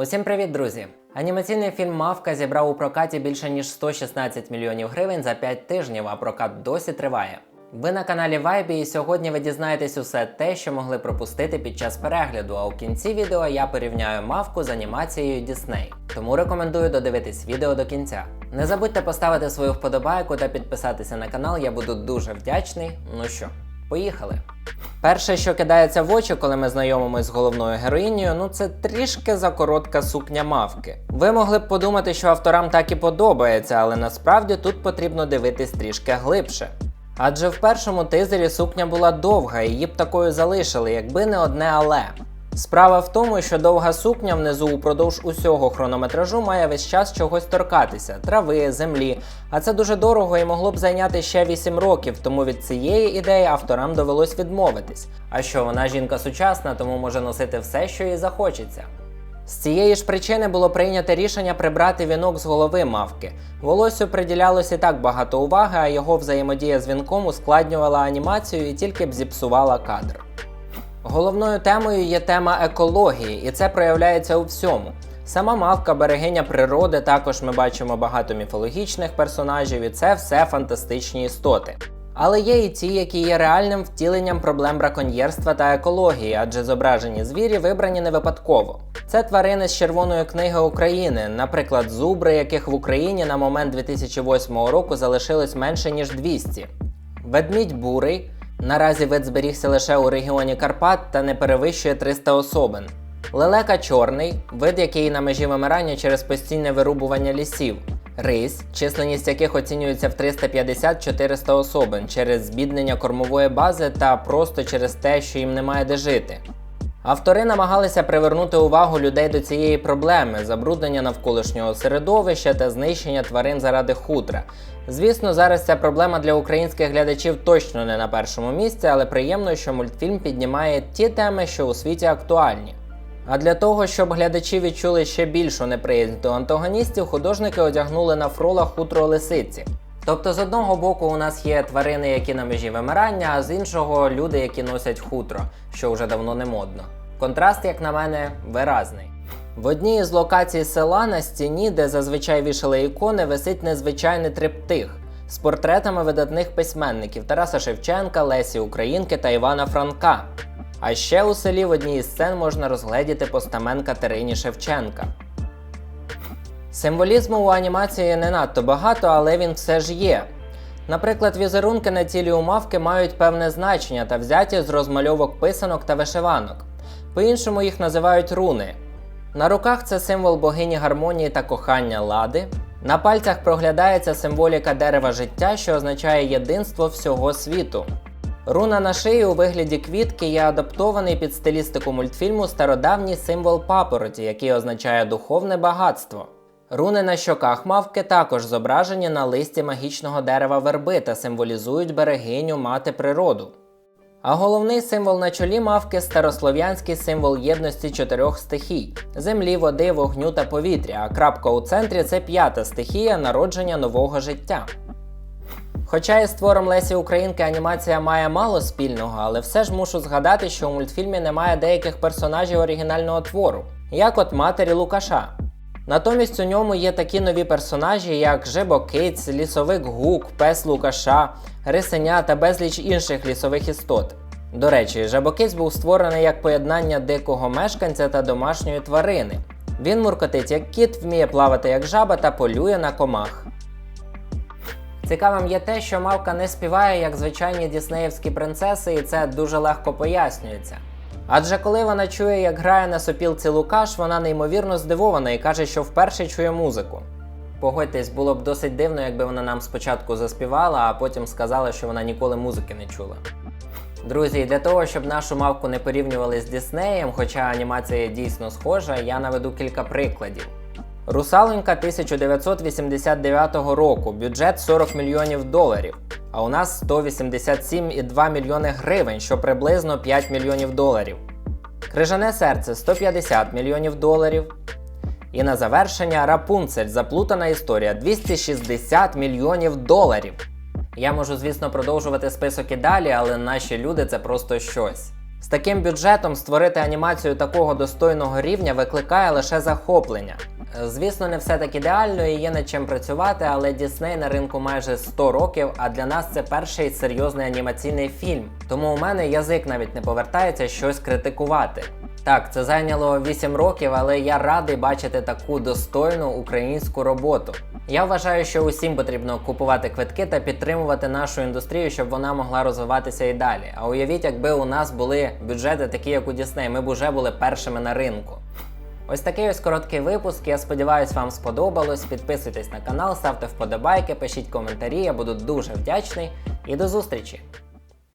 Усім привіт, друзі! Анімаційний фільм Мавка зібрав у прокаті більше ніж 116 мільйонів гривень за 5 тижнів, а прокат досі триває. Ви на каналі Вайбі, і сьогодні ви дізнаєтесь усе те, що могли пропустити під час перегляду. А у кінці відео я порівняю мавку з анімацією Disney. Тому рекомендую додивитись відео до кінця. Не забудьте поставити свою вподобайку та підписатися на канал, я буду дуже вдячний. Ну що, поїхали! Перше, що кидається в очі, коли ми знайомимось з головною героїнею, ну це трішки закоротка сукня мавки. Ви могли б подумати, що авторам так і подобається, але насправді тут потрібно дивитись трішки глибше. Адже в першому тизері сукня була довга, і її б такою залишили, якби не одне але. Справа в тому, що довга сукня внизу упродовж усього хронометражу має весь час чогось торкатися трави, землі. А це дуже дорого і могло б зайняти ще 8 років, тому від цієї ідеї авторам довелось відмовитись. А що вона жінка сучасна, тому може носити все, що їй захочеться. З цієї ж причини було прийнято рішення прибрати вінок з голови мавки. Волосю приділялось і так багато уваги, а його взаємодія з вінком ускладнювала анімацію і тільки б зіпсувала кадр. Головною темою є тема екології, і це проявляється у всьому. Сама мавка берегиня природи, також ми бачимо багато міфологічних персонажів, і це все фантастичні істоти. Але є і ті, які є реальним втіленням проблем браконьєрства та екології, адже зображені звірі вибрані не випадково. Це тварини з Червоної книги України, наприклад, зубри, яких в Україні на момент 2008 року залишилось менше ніж 200. Ведмідь бурий. Наразі вид зберігся лише у регіоні Карпат та не перевищує 300 особин. Лелека чорний вид, який на межі вимирання через постійне вирубування лісів. Рись, численність яких оцінюється в 350-400 особин через збіднення кормової бази та просто через те, що їм немає де жити. Автори намагалися привернути увагу людей до цієї проблеми забруднення навколишнього середовища та знищення тварин заради хутра. Звісно, зараз ця проблема для українських глядачів точно не на першому місці, але приємно, що мультфільм піднімає ті теми, що у світі актуальні. А для того, щоб глядачі відчули ще більшу неприязнь до антагоністів, художники одягнули на фрола хутро лисиці. Тобто, з одного боку, у нас є тварини, які на межі вимирання, а з іншого люди, які носять хутро, що вже давно не модно. Контраст, як на мене, виразний. В одній із локацій села на стіні, де зазвичай вішали ікони, висить незвичайний триптих з портретами видатних письменників Тараса Шевченка, Лесі Українки та Івана Франка. А ще у селі в одній із сцен можна розгледіти постамент Катерині Шевченка. Символізму у анімації не надто багато, але він все ж є. Наприклад, візерунки на тілі у мавки мають певне значення та взяті з розмальовок писанок та вишиванок. По-іншому їх називають руни. На руках це символ богині гармонії та кохання лади. На пальцях проглядається символіка дерева життя, що означає єдинство всього світу. Руна на шиї у вигляді квітки є адаптований під стилістику мультфільму стародавній символ папороті, який означає духовне багатство. Руни на щоках мавки також зображені на листі магічного дерева верби та символізують берегиню мати природу. А головний символ на чолі мавки старослов'янський символ єдності чотирьох стихій землі, води, вогню та повітря, а крапка у центрі це п'ята стихія народження нового життя. Хоча із твором Лесі Українки анімація має мало спільного, але все ж мушу згадати, що у мультфільмі немає деяких персонажів оригінального твору, як от матері Лукаша. Натомість у ньому є такі нові персонажі, як Жебокиць, лісовик Гук, пес Лукаша, Рисеня та безліч інших лісових істот. До речі, Жабокиць був створений як поєднання дикого мешканця та домашньої тварини. Він муркотить як кіт, вміє плавати як жаба та полює на комах. Цікавим є те, що мавка не співає як звичайні діснеївські принцеси, і це дуже легко пояснюється. Адже коли вона чує, як грає на сопілці Лукаш, вона неймовірно здивована і каже, що вперше чує музику. Погодьтесь, було б досить дивно, якби вона нам спочатку заспівала, а потім сказала, що вона ніколи музики не чула. Друзі, для того, щоб нашу мавку не порівнювали з Діснеєм, хоча анімація дійсно схожа, я наведу кілька прикладів. Русалонька 1989 року, бюджет 40 мільйонів доларів. А у нас 187,2 мільйони гривень, що приблизно 5 мільйонів доларів. Крижане серце 150 мільйонів доларів. І на завершення Рапунцель заплутана історія 260 мільйонів доларів. Я можу, звісно, продовжувати список і далі, але наші люди це просто щось. З таким бюджетом створити анімацію такого достойного рівня викликає лише захоплення. Е, Звісно, не все так ідеально і є над чим працювати, але Дісней на ринку майже 100 років, а для нас це перший серйозний анімаційний фільм. Тому у мене язик навіть не повертається щось критикувати. Так, це зайняло 8 років, але я радий бачити таку достойну українську роботу. Я вважаю, що усім потрібно купувати квитки та підтримувати нашу індустрію, щоб вона могла розвиватися і далі. А уявіть, якби у нас були бюджети такі, як у Дісней, ми б уже були першими на ринку. Ось такий ось короткий випуск. Я сподіваюся, вам сподобалось. Підписуйтесь на канал, ставте вподобайки, пишіть коментарі, я буду дуже вдячний. І до зустрічі!